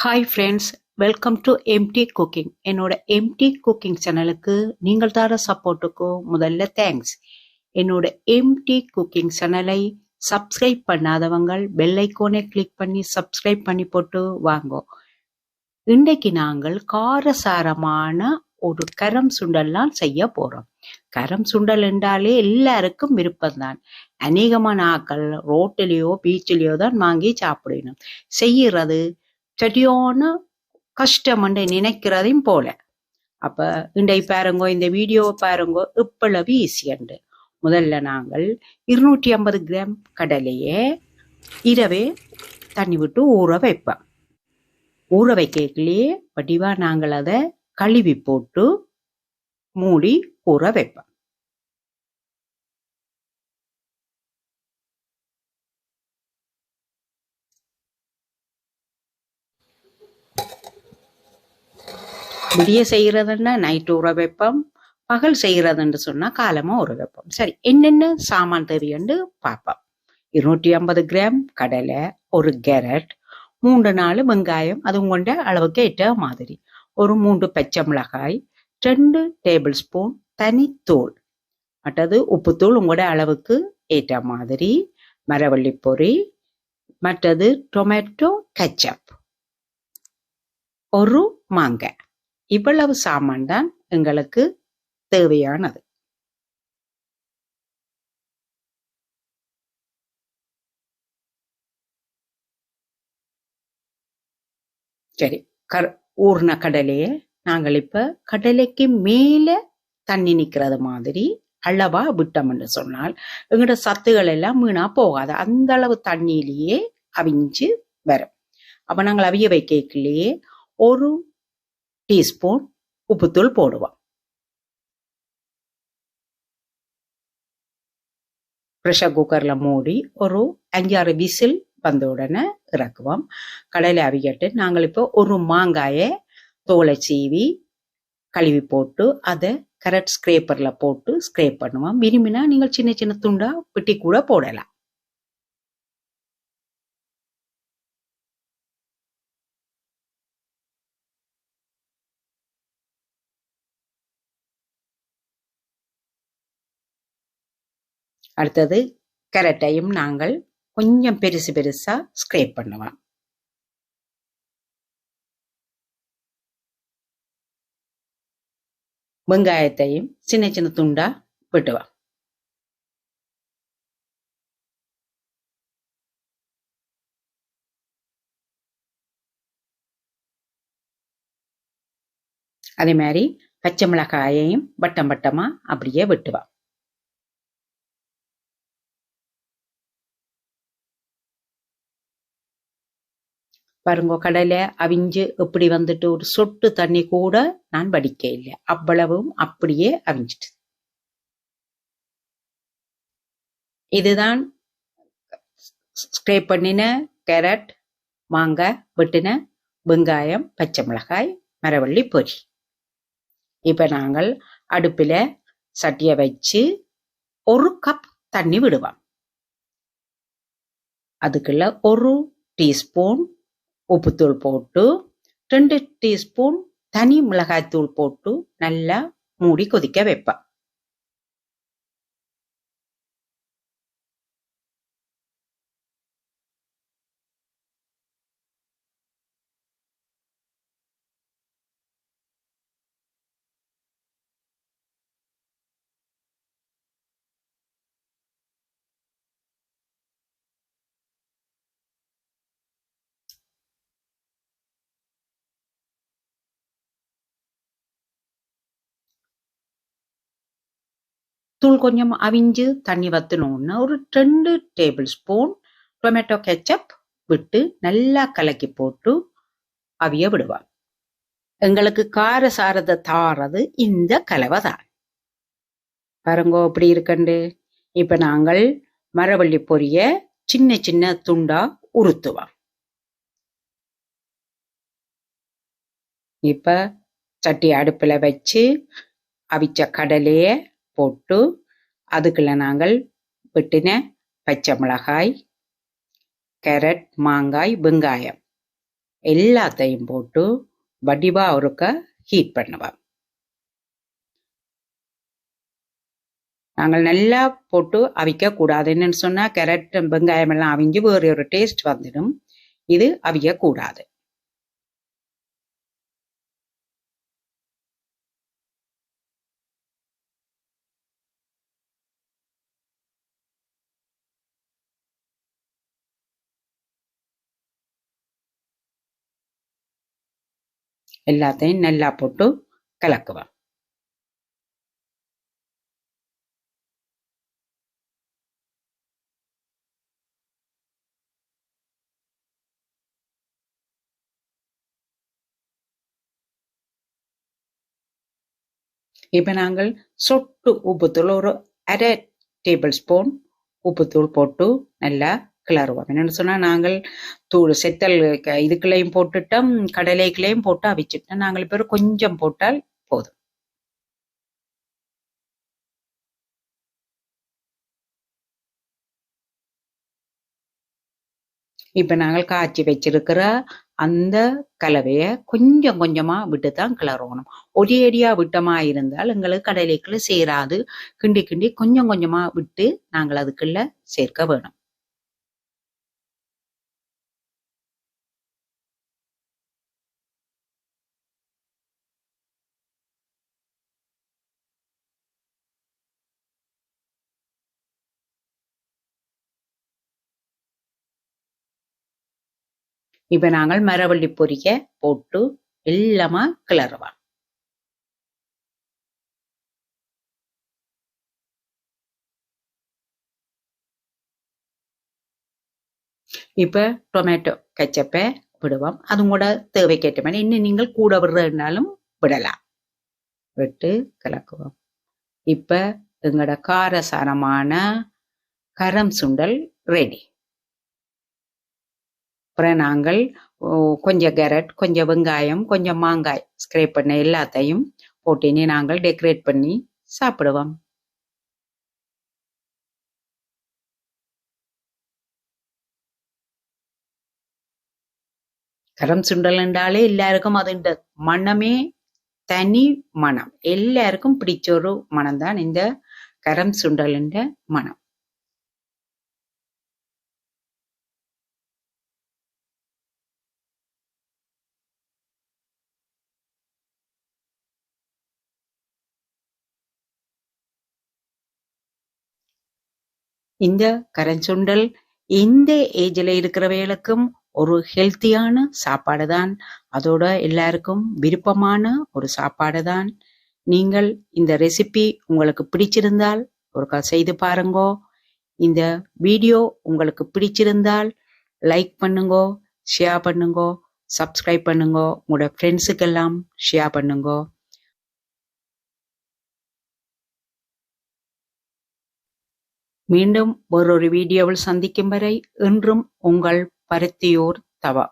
Hi friends welcome to MT cooking என்னோட MT cooking சேனலுக்கு நீங்கள் தர சப்போர்ட்டுக்கு முதல்ல தேங்க்ஸ் என்னோட எம்டி குக்கிங் சேனலை சப்ஸ்கிரைப் பண்ணாதவங்க பெல் ஐக்கோனை கிளிக் பண்ணி சப்ஸ்கிரைப் பண்ணி போட்டு வாங்கோ. இன்றைக்கு நாங்கள் காரசாரமான ஒரு கரம் சுண்டல்லாம் செய்ய போறோம். கரம் சுண்டல் என்றாலே எல்லாருக்கும் விருப்பம்தான். அநேகமான ஆக்கள் ரோட்டிலேயோ பீச்சிலேயோ தான் வாங்கி சாப்பிடணும். செய்யறது சரியான கஷ்டம்னு நினைக்கிறதையும் போல. அப்ப இண்டை பாருங்கோ இந்த வீடியோவை பாருங்கோ இவ்வளவு ஈஸியண்டு முதல்ல நாங்கள் இருநூற்றி ஐம்பது கிராம் கடலையே இரவே தண்ணி விட்டு ஊற வைப்போம். ஊற வைக்கலையே வடிவா நாங்கள் அதை கழுவி போட்டு மூடி ஊற வைப்போம். விடிய செய்கிறதுன்னா நைட்டு உர வைப்போம் பகல் செய்யறதுன்னு சொன்னால் காலமாக ஒரு வைப்போம். சரி என்னென்ன சாமான் தேவைன்னு பார்ப்போம் இருநூற்றி ஐம்பது கிராம் கடலை ஒரு கேரட் மூன்று நாலு வெங்காயம் அது உங்கள்ட அளவுக்கு ஏற்ற மாதிரி. ஒரு மூன்று பச்சை மிளகாய் ரெண்டு டேபிள் ஸ்பூன் தனித்தூள். மற்றது உப்புத்தூள் உங்களோட அளவுக்கு ஏற்ற மாதிரி. மரவள்ளி பொரி மற்றது டொமேட்டோ கச்சப் ஒரு மாங்காய். இவ்வளவு சாமான் தான் எங்களுக்கு தேவையானது. சரி கர் ஊர்ன கடலையை நாங்கள் இப்ப கடலைக்கு மேல தண்ணி நிக்கிறது மாதிரி அளவா விட்டோம்னு சொன்னால் எங்களோட சத்துகள் எல்லாம் வீணா போகாது. அந்த அளவு தண்ணியிலேயே அவிஞ்சு வரும். அப்ப நாங்கள் அவிய வைக்கலையே ஒரு டீஸ்பூன் உப்புத்தூள் போடுவோம் ப்ரெஷர் குக்கரில் மூடி ஒரு அஞ்சாறு விசில் வந்த உடனே இறக்குவோம். கடையில் அவிக்கிட்டு நாங்கள் இப்போ ஒரு மாங்காயை தோலை சீவி கழுவி போட்டு அதை கரெக்ட் ஸ்க்ரேப்பரில் போட்டு ஸ்க்ரேப் பண்ணுவோம். விரும்பினா நீங்கள் சின்ன சின்ன துண்டாக வெட்டி கூட போடலாம். அடுத்தது கேரட்டையும் நாங்கள் கொஞ்சம் பெருசு பெருசா ஸ்க்ரேப் பண்ணுவோம் வெங்காயத்தையும் சின்ன சின்ன துண்டா வெட்டுவோம். அதே மாதிரி பச்சை மிளகாயையும் வட்டம் வட்டமா அப்படியே வெட்டுவோம். பாருங்க கடலை அவிஞ்சு இப்படி வந்துட்டு ஒரு சொட்டு தண்ணி கூட நான் வடிக்க இல்லை அவ்வளவும் அப்படியே அவிஞ்சிட்டு. இதுதான் ஸ்டே பண்ணின கேரட் மாங்காய் வெட்டின வெங்காயம் பச்சை மிளகாய் மரவள்ளி பொரி. இப்போ நாங்கள் அடுப்பில் சட்டியை வச்சு ஒரு கப் தண்ணி விடுவோம். அதுக்குள்ள ஒரு டீஸ்பூன் உப்புத்தூள் போட்டு ரெண்டு டீஸ்பூன் தனி மிளகாய்த்தூள் போட்டு நல்லா மூடி கொதிக்க வைப்பேன். தூள் கொஞ்சம் அவிஞ்சு தண்ணி வத்தணும்னா ஒரு ரெண்டு டேபிள் ஸ்பூன் டொமேட்டோ கெச்சப் விட்டு நல்லா கலக்கி போட்டு அவிய விடுவான் எங்களுக்கு கார சாரத்தை தாரது இந்த கலவை தான் பாருங்கோ இப்படி இருக்கண்டு? இப்ப நாங்கள் மரவள்ளி பொரிய சின்ன சின்ன துண்டா உருத்துவோம் இப்ப சட்டி அடுப்புல வச்சு அவிச்ச கடலைய போட்டு அதுக்குள்ள நாங்கள் வெட்டின பச்சை மிளகாய் கேரட் மாங்காய் வெங்காயம் எல்லாத்தையும் போட்டு வடிவா ஒருக்க ஹீட் பண்ணுவோம். நாங்கள் நல்லா போட்டு அவிக்க கூடாது என்னன்னு சொன்னா கேரட் வெங்காயம் எல்லாம் அவிஞ்சு வேறு ஒரு டேஸ்ட் வந்துடும். இது அவிக்க கூடாது. எல்லாத்தையும் நல்லா போட்டு கலக்குவேன் இப்போ நாங்கள் சொட்டு உப்புத்தூள் ஒரு அரை டேபிள் ஸ்பூன் உப்புத்தூள் போட்டு நல்லா கிளறுவோம் என்னன்னு சொன்னா நாங்கள் தூள் செத்தல் க- இதுக்குள்ளேயும் போட்டுட்டோம் கடலைக்குள்ளேயும் போட்டு அவிச்சிட்டோம். நாங்கள் பேர் கொஞ்சம் போட்டால் போதும். இப்ப நாங்கள் காய்ச்சி வச்சிருக்கிற அந்த கலவைய கொஞ்சம் கொஞ்சமா விட்டு தான் கிளறணும். ஒரே அடியா விட்டமா இருந்தால் எங்களுக்கு கடலைக்குள்ள சேராது. கிண்டி கிண்டி கொஞ்சம் கொஞ்சமா விட்டு நாங்கள் அதுக்குள்ள சேர்க்க வேணும். இப்ப நாங்கள் மரவள்ளி பொரிய போட்டு எல்லாமா கிளறுவோம். இப்ப டொமேட்டோ கச்சப்ப விடுவோம். அதுவும் கூட தேவைக்கேற்ற மாதிரி. இன்னும் நீங்கள் கூட விடுறதுனாலும் விடலாம். விட்டு கலக்குவோம் இப்ப எங்களோட காரசாரமான கரம் சுண்டல் ரெடி அப்புறம் நாங்கள் கொஞ்சம் கேரட் கொஞ்சம் வெங்காயம் கொஞ்சம் மாங்காய் ஸ்க்ரேப் பண்ண எல்லாத்தையும் போட்டினி நாங்கள் டெக்கரேட் பண்ணி சாப்பிடுவோம். கரம் சுண்டல் என்றாலே எல்லாருக்கும் அது மனமே தனி மனம். எல்லாருக்கும் பிடிச்ச ஒரு மனம் தான் இந்த கரம் சுண்டலின்ற மனம். இந்த கரஞ்சுண்டல் இந்த ஏஜ்ல இருக்கிறவைகளுக்கும் ஒரு ஹெல்த்தியான சாப்பாடு தான் அதோட எல்லாருக்கும் விருப்பமான ஒரு சாப்பாடு தான் நீங்கள் இந்த ரெசிபி உங்களுக்கு பிடிச்சிருந்தால் ஒருக்கா செய்து பாருங்கோ. இந்த வீடியோ உங்களுக்கு பிடிச்சிருந்தால் லைக் பண்ணுங்கோ ஷேர் பண்ணுங்கோ சப்ஸ்கிரைப் பண்ணுங்கோ. உங்களோட ஃப்ரெண்ட்ஸுக்கெல்லாம் ஷேர் பண்ணுங்கோ. மீண்டும் வேறொரு வீடியோவில் சந்திக்கும் வரை இன்றும் உங்கள் பருத்தியோர் தவா.